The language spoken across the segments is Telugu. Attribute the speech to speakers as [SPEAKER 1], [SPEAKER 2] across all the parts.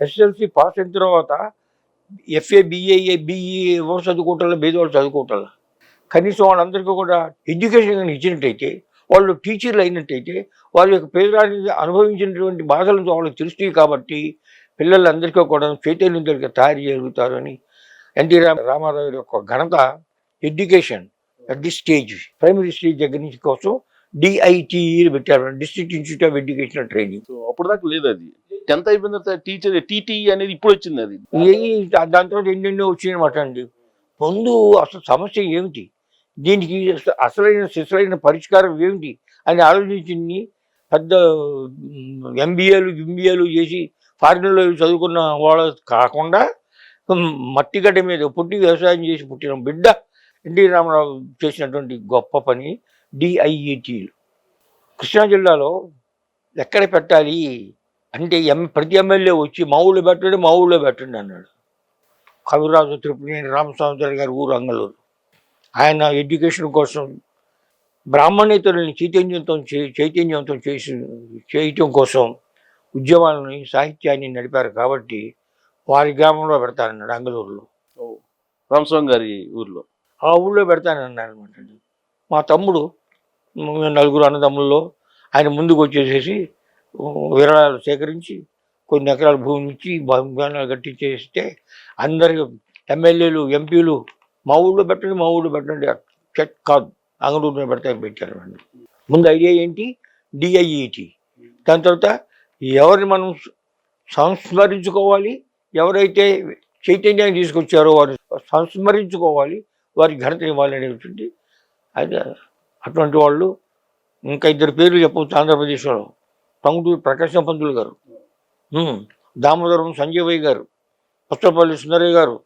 [SPEAKER 1] ఎస్ఎస్ఎల్సి పాస్ అయిన తర్వాత ఎఫ్ఏ బిఏ బిఈ ఎవరు చదువుకోవటాల పేదవాళ్ళు చదువుకుంటారు. కనీసం వాళ్ళందరికీ కూడా ఎడ్యుకేషన్ ఇచ్చినట్టయితే వాళ్ళు టీచర్లు అయినట్టయితే వాళ్ళ యొక్క పేదరాన్ని అనుభవించినటువంటి బాధలను వాళ్ళకి తెలుస్తాయి కాబట్టి పిల్లలందరికీ కూడా చైతన్యంతో తయారు చేయగలుగుతారని ఎన్టీ రామ రామారావు యొక్క ఘనత education at the stage primary stage దగ్గర నుంచి కోసం డిఐటిఈ పెట్టారు. District institute of education training
[SPEAKER 2] అప్పుడు దాకా లేదు అది. టెన్త్ అయిపోయిన తర్వాత టీచర్ టీటీ అనేది ఇప్పుడు వచ్చింది అది.
[SPEAKER 1] దాని తర్వాత ఎన్నెన్నో వచ్చినాయన్నమాట అండి. ముందు అసలు సమస్య ఏమిటి? దీనికి అస- అసలైన సిసలైన పరిష్కారం ఏమిటి? అని ఆలోచించింది పెద్ద ఎంబీఏలు ఎంబీఏలు చేసి ఫారిన్లో చదువుకున్న వాళ్ళు కాకుండా మట్టిగడ్డ మీద పుట్టి వ్యవసాయం చేసి పుట్టిన బిడ్డ ఎన్టీ రామారావు చేసినటువంటి గొప్ప పని. డిఐఈటీలు కృష్ణా జిల్లాలో ఎక్కడ పెట్టాలి? అంటే ఎం ప్రతి ఎమ్మెల్యే వచ్చి మా ఊళ్ళో పెట్టండి మా ఊళ్ళో పెట్టండి అన్నాడు. కవిరాజు త్రిపుణేని రామస్వామి గారి ఊరు అంగళూరు. ఆయన ఎడ్యుకేషన్ కోసం బ్రాహ్మణేతరుల్ని చైతన్యంతో చైతన్యంతో చేసి చేయటం కోసం ఉద్యమాలని సాహిత్యాన్ని నడిపారు కాబట్టి వారి గ్రామంలో పెడతానన్నాడు అంగళూరులో.
[SPEAKER 2] రామస్వామి గారి ఊర్లో.
[SPEAKER 1] ఆ ఊళ్ళో పెడతానన్నాడు అనమాట మా తమ్ముడు మేము నలుగురు అన్నదమ్ముల్లో ఆయన ముందుకు వచ్చేసేసి విరాళాలు సేకరించి కొన్ని ఎకరాల భూమి ఇచ్చి భవనాలు కట్టించేస్తే అందరి ఎమ్మెల్యేలు ఎంపీలు మా ఊళ్ళో పెట్టండి మా ఊళ్ళో పెట్టండి చెట్ కాదు. అంగడూరులో పెడతాను పెట్టారు అండి ముందు ఐడియా ఏంటి? డిఐఈటి దాని తర్వాత ఎవరిని మనం సంస్మరించుకోవాలి? ఎవరైతే చైతన్యాన్ని తీసుకొచ్చారో వారు సంస్మరించుకోవాలి? వారి ఘనత ఇవ్వాలి అనేటువంటి అది అటువంటి వాళ్ళు ఇంకా ఇద్దరు పేర్లు చెప్పవచ్చు ఆంధ్రప్రదేశ్లో. టంగుటూరి ప్రకాశం పంతులు గారు. దామోదరం సంజయ్ గారు. పుస్తపల్లి సుందరయ్య గారు.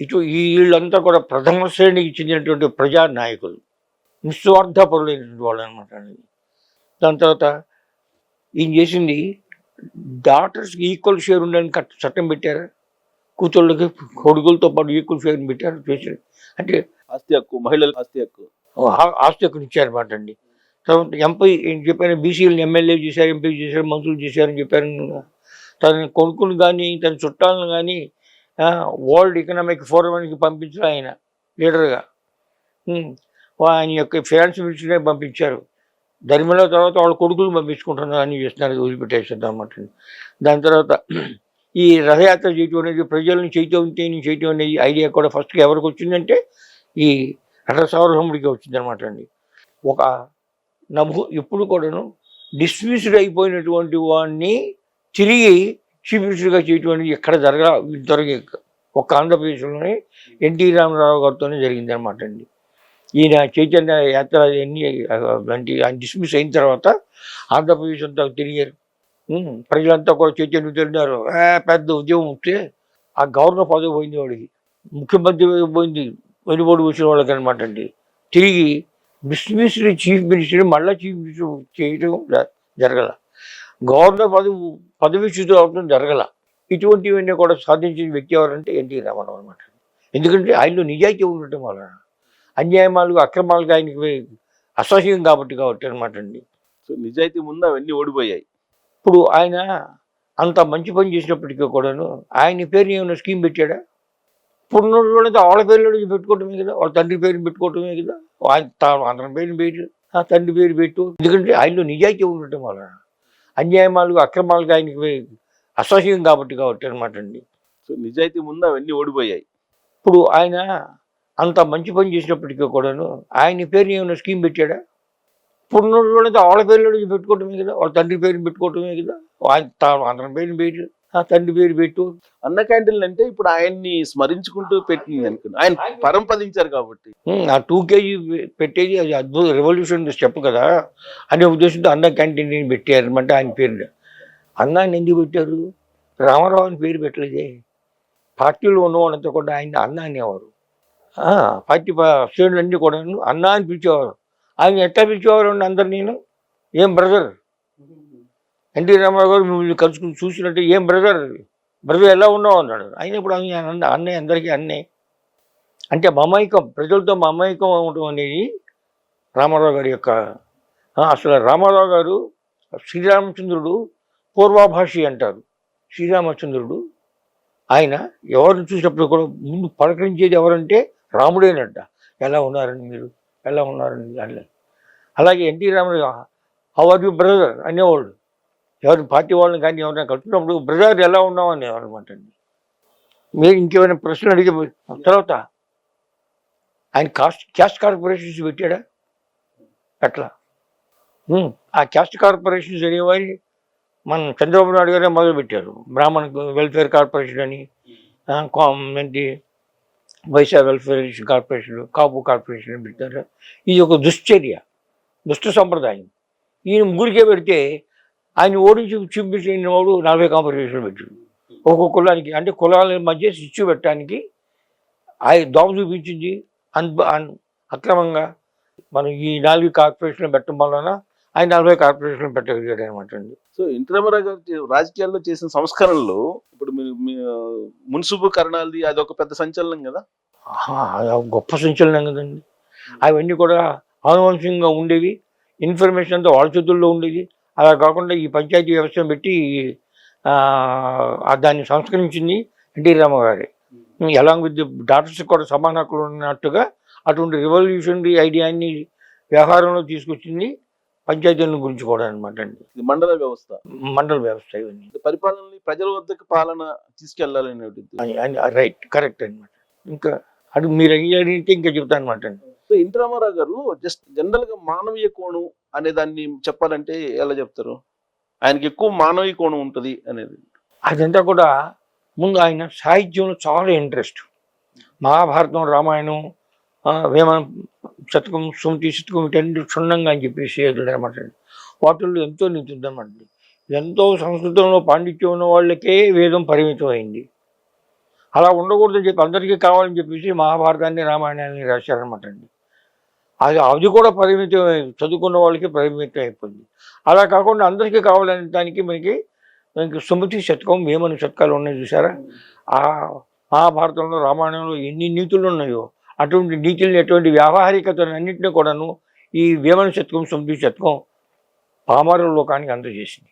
[SPEAKER 1] ఇటు ఈ వీళ్ళంతా కూడా ప్రథమ శ్రేణికి చెందినటువంటి ప్రజా నాయకులు నిస్వార్థపరులైనటువంటి వాళ్ళు అనమాట దాని తర్వాత ఈయన చేసింది డాటర్స్కి ఈక్వల్ షేర్ ఉండాలని కట్- చట్టం పెట్టారు? కూతుళ్ళకి కొడుకులతో పాటు ఈక్వల్ షేర్ పెట్టారు? చేశారు అంటే
[SPEAKER 2] ఆస్తి హక్కు మహిళలకు ఆస్తి హక్కు.
[SPEAKER 1] ఆస్తి అక్కడ ఇచ్చారన్నమాట అండి తర్వాత ఎంపీ ఏం చెప్పారు బీసీలను ఎమ్మెల్యే చేశారు ఎంపీ చేశారు మంత్రులు చేశారని చెప్పారు. తన కొడుకులు కానీ తన చుట్టాలను కానీ వరల్డ్ ఎకనామిక్ ఫోరంకి పంపించారు ఆయన లీడర్గా. ఆయన యొక్క ఫ్యాన్స్ మినిస్టర్నే పంపించారు. ధర్మల తర్వాత వాళ్ళ కొడుకులు పంపించుకుంటున్నారు అని చేస్తున్నారు వదిలిపెట్టేసారు అనమాట దాని తర్వాత ఈ రథయాత్ర చేయటం అనేది ప్రజలను చైతన్యం చేయటం అనేది ఐడియా కూడా ఫస్ట్గా ఎవరికి వచ్చిందంటే ఈ రథసార్వభౌముడికి వచ్చిందనమాట అండి. ఒక నభు ఎప్పుడు కూడాను డిస్మిస్డ్ అయిపోయినటువంటి వాడిని తిరిగి చీఫ్ చేయటువంటి చేయటం అనేది ఎక్కడ జరగ జరిగే ఒక ఆంధ్రప్రదేశ్లోనే ఎన్టీ రామారావు గారితోనే జరిగింది అనమాట అండి. ఈయన చైతన్య యాత్ర అన్ని అంటే ఆయన డిస్మిస్ అయిన తర్వాత ఆంధ్రప్రదేశ్ అంతా తిరిగారు. ప్రజలంతా కూడా చైతన్యం తిరిగారు పెద్ద ఉద్యమం వస్తే ఆ గవర్నర్ పదవి పోయింది వాడికి. ముఖ్యమంత్రి పోయింది. వెనుబడి వచ్చిన వాళ్ళకి అనమాట అండి. తిరిగి డిస్మిస్డ్ చీఫ్ మినిస్టర్ మళ్ళీ చీఫ్ మినిస్టర్ చేయడం జరగల. గవర్నర్ పదవి పదవిచ్యుతం అవడం జరగల. ఇటువంటివన్నీ కూడా సాధించిన వ్యక్తి ఎవరంటే ఎన్టీ రామారావు అనమాట ఎందుకంటే ఆయనలో నిజాయితీ ఉండటం వలన అన్యాయమాలు అక్రమాలకు ఆయనకి అసహ్యం కాబట్టి కాబట్టి అనమాట అండి.
[SPEAKER 2] సో నిజాయితీ ముందు అవన్నీ ఓడిపోయాయి.
[SPEAKER 1] ఇప్పుడు ఆయన అంత మంచి పని చేసినప్పటికీ కూడాను ఆయన పేరుని ఏమైనా స్కీమ్ పెట్టాడా? వాళ్ళంతా వాళ్ళ పేర్లు పెట్టుకోవటమే కదా? వాళ్ళ తండ్రి పేరుని పెట్టుకోవటమే కదా? ఆయన తా- అందరి పేరుని పెట్టు ఆ తండ్రి పేరు పెట్టు. ఎందుకంటే ఆయనలో నిజాయితీ ఉండటం వలన అన్యాయమాలు అక్రమాలకు ఆయనకి అసహ్యం కాబట్టి కాబట్టి అనమాట అండి.
[SPEAKER 2] సో నిజాయితీ ముందు అవన్నీ ఓడిపోయాయి.
[SPEAKER 1] ఇప్పుడు ఆయన అంత మంచి పని చేసినప్పటికీ కూడాను ఆయన పేరుని ఏమైనా స్కీమ్ పెట్టాడా? వాళ్ళంతా వాళ్ళ పేర్లు పెట్టుకోవటమే కదా? వాళ్ళ తండ్రి పేరుని పెట్టుకోవటమే కదా? ఆయన తా- అందరి పేరుని పెట్టు ఆ తండ్రి పేరు పెట్టు.
[SPEAKER 2] అన్న క్యాంటీన్లు అంటే ఇప్పుడు ఆయన్ని స్మరించుకుంటూ పెట్టింది అనుకున్నా. ఆయన పరంపదించారు కాబట్టి.
[SPEAKER 1] ఆ టూ కేజీ పెట్టేది అది అద్భుత. రెవల్యూషన్ స్టెప్ కదా. అనే ఉద్దేశంతో అన్న క్యాంటీన్ పెట్టారు. అనమాట ఆయన పేరు అన్నాన్ని ఎందుకు పెట్టారు? రామారావు అని పేరు పెట్టలేదే. పార్టీలో ఉన్నవాళ్ళంతా కూడా ఆయన అన్న అనేవారు. పార్టీ శ్రేణులు అన్నీ కూడా అన్న అని పిలిచేవారు. ఆయన ఎట్లా పిలిచేవారు అండి అందరు నేను ఏం బ్రదర్ ఎన్టీ రామారావు గారు మిమ్మల్ని కలుసుకుని చూసినట్టు ఏం బ్రదర్ బ్రదర్ ఎలా ఉన్నావు అన్నాడు. ఆయన ఇప్పుడు అన్న అన్నయ్య అందరికీ అన్నయ్య అంటే మమైకం ప్రజలతో మమైకం అవడం అనేది రామారావు గారి యొక్క అసలు రామారావు గారు శ్రీరామచంద్రుడు పూర్వాభాషి అంటారు. శ్రీరామచంద్రుడు ఆయన ఎవరిని చూసినప్పుడు కూడా ముందు పలకరించేది ఎవరంటే రాముడేనట. ఎలా ఉన్నారండి మీరు? ఎలా ఉన్నారండి? అని అలాగే N T Ramarao how are you brother? అనేవాళ్ళు. ఎవరి పార్టీ వాళ్ళని కానీ ఎవరైనా కట్టుకున్నప్పుడు బ్రదర్ ఎలా ఉన్నామని అనేవారు అండి మీరు ఇంకేమైనా ప్రశ్నలు అడిగే తర్వాత ఆయన కాస్ట్ క్యాస్ట్ కార్పొరేషన్స్ పెట్టాడా? అట్లా. ఆ క్యాస్ట్ కార్పొరేషన్స్ అనేవారి మన చంద్రబాబు నాయుడు గారే మొదలు పెట్టారు. బ్రాహ్మణ వెల్ఫేర్ కార్పొరేషన్ అని ఏంటి Vaishya welfare corporation Kapu corporation అని పెట్టారు. ఇది ఒక దుశ్చర్య దుష్ట సంప్రదాయం. ఈయన ముగ్గురికే పెడితే ఆయన ఓడించి చూపించిన వాడు నలభై కార్పొరేషన్ పెట్టాడు ఒక్కొక్క కులానికి అంటే కులాల మధ్య శిచ్చు పెట్టడానికి ఆయన దోమ చూపించింది. అన్ అక్రమంగా మనం ఈ నాలుగు కార్పొరేషన్లు పెట్టడం వలన ఆయన నలభై కార్పొరేషన్లు పెట్టగలిగాడు అనమాట అండి.
[SPEAKER 2] సో ఎన్టీ రామారావు గారు రాజకీయాల్లో చేసిన సంస్కరణలు ఇప్పుడు మున్సిపల్ కరణాలది అది ఒక పెద్ద సంచలనం కదా?
[SPEAKER 1] గొప్ప సంచలనం కదండి. అవన్నీ కూడా ఆనువంశంగా ఉండేవి. ఇన్ఫర్మేషన్ అంతా వాళ్ళ చేతుల్లో ఉండేది. అలా కాకుండా ఈ పంచాయతీ వ్యవస్థను పెట్టి దాన్ని సంస్కరించింది ఎన్టీ రామారావు గారే. ఎలాంగ్ విత్ డాక్టర్స్ కూడా సమాన హక్కులు ఉన్నట్టుగా అటువంటి రివల్యూషనరీ ఐడియాని వ్యవహారంలో తీసుకొచ్చింది పంచాయతీల గురించి కూడా అనమాట అండి.
[SPEAKER 2] ఇది మండల వ్యవస్థ.
[SPEAKER 1] మండల వ్యవస్థ ఇవన్నీ.
[SPEAKER 2] పరిపాలనని ప్రజల వద్దకు పాలన తీసుకెళ్ళాలనేది
[SPEAKER 1] రైట్ కరెక్ట్ అనమాట ఇంకా అది మీరు అడిగితే ఇంకా చెప్తాను అనమాట అండి.
[SPEAKER 2] సో ఎన్టీ రామారావు గారు జస్ట్ జనరల్గా మానవీయ కోణం అనే దాన్ని చెప్పాలంటే ఎలా చెప్తారు? ఆయనకి ఎక్కువ మానవీయ కోణం ఉంటుంది అనేది.
[SPEAKER 1] అదంతా కూడా ముందు ఆయన సాహిత్యంలో చాలా ఇంట్రెస్ట్. మహాభారతం రామాయణం వేమన శతకం సుమతి శతకం వీటన్ని క్షుణ్ణంగా అని చెప్పేసి అనమాట వాటిల్లో ఎంతో నీతి ఎంతో సంస్కృతంలో పాండిత్యం ఉన్న వాళ్ళకే వేదం పరిమితం అయింది. అలా ఉండకూడదని చెప్పి అందరికీ కావాలని చెప్పేసి మహాభారతాన్ని రామాయణాన్ని రాశారనమాట అండి. అది అది కూడా పరిమితం చదువుకున్న వాళ్ళకి పరిమితం అయిపోయింది. అలా కాకుండా అందరికీ కావాలనే దానికి మనకి మనకి సుమతి శతకం వేమన శతకాలు ఉన్నాయి చూసారా ఆ మహాభారతంలో రామాయణంలో ఎన్ని నీతులు ఉన్నాయో అటువంటి నీతుల్ని ఎటువంటి వ్యావహారికతను అన్నింటినీ కూడాను ఈ వేమన శతకం సుమతి శతకం పామర లోకానికి అందజేసింది.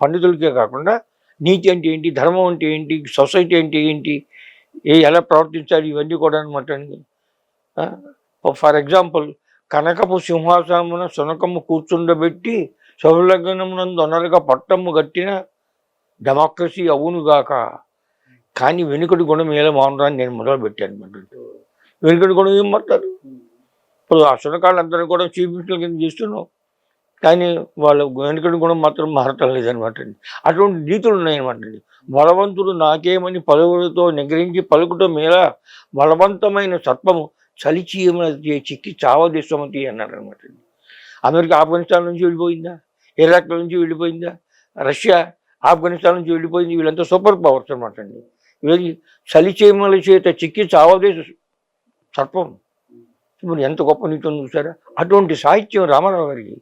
[SPEAKER 1] పండితులకే కాకుండా నీతి అంటే ఏంటి ధర్మం అంటే ఏంటి సొసైటీ అంటే ఏంటి ఏ ఎలా ప్రవర్తించాలి ఇవన్నీ కూడా అనమాట ఫర్ ఎగ్జాంపుల్ కనకపు సింహాసనమున శునకము కూర్చుండబెట్టి సౌలగ్నమునందు అనరగా పట్టము గట్టిన డెమోక్రసీ అవునుగాక కానీ వెనుకటి గుణం ఎలా మౌనరాన్ని నేను మొదలు పెట్టాను వెనుకటి గుణం ఏం మాట్లాడు ఇప్పుడు ఆ సునకాళ్ళందరూ కూడా చీఫ్ కింద చేస్తున్నావు కానీ వాళ్ళ వెనుకటి గుణం మాత్రం మారటం లేదనమాట అండి అటువంటి నీతులు ఉన్నాయన్నమాట అండి బలవంతుడు నాకేమని పలువురితో నిగ్రహించి పలుకుట మీద బలవంతమైన సత్వము చలిచి చిక్కి చావదేశమతి అన్నారు అనమాట అమెరికా ఆఫ్ఘనిస్తాన్ నుంచి వెళ్ళిపోయిందా? ఇరాక్ నుంచి వెళ్ళిపోయిందా? రష్యా ఆఫ్ఘనిస్తాన్ నుంచి వెళ్ళిపోయింది? వీళ్ళంతా సూపర్ పవర్స్ అనమాట అండి. వీళ్ళకి చలిచేమల చేత చిక్కి చావదేశ సర్పం. ఇప్పుడు ఎంత గొప్ప నీతో చూసారా అటువంటి సాహిత్యం రామారావు గారికి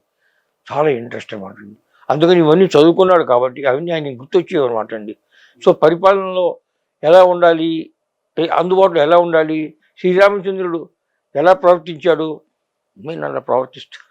[SPEAKER 1] చాలా ఇంట్రెస్ట్ అనమాట అండి. అందుకని ఇవన్నీ చదువుకున్నాడు కాబట్టి అవన్నీ ఆయన గుర్తొచ్చేవి అనమాట అండి. సో పరిపాలనలో ఎలా ఉండాలి? అందుబాటులో ఎలా ఉండాలి? శ్రీరామచంద్రుడు ఎలా ప్రవర్తించాడు? నేను అలా ప్రవర్తిస్తాను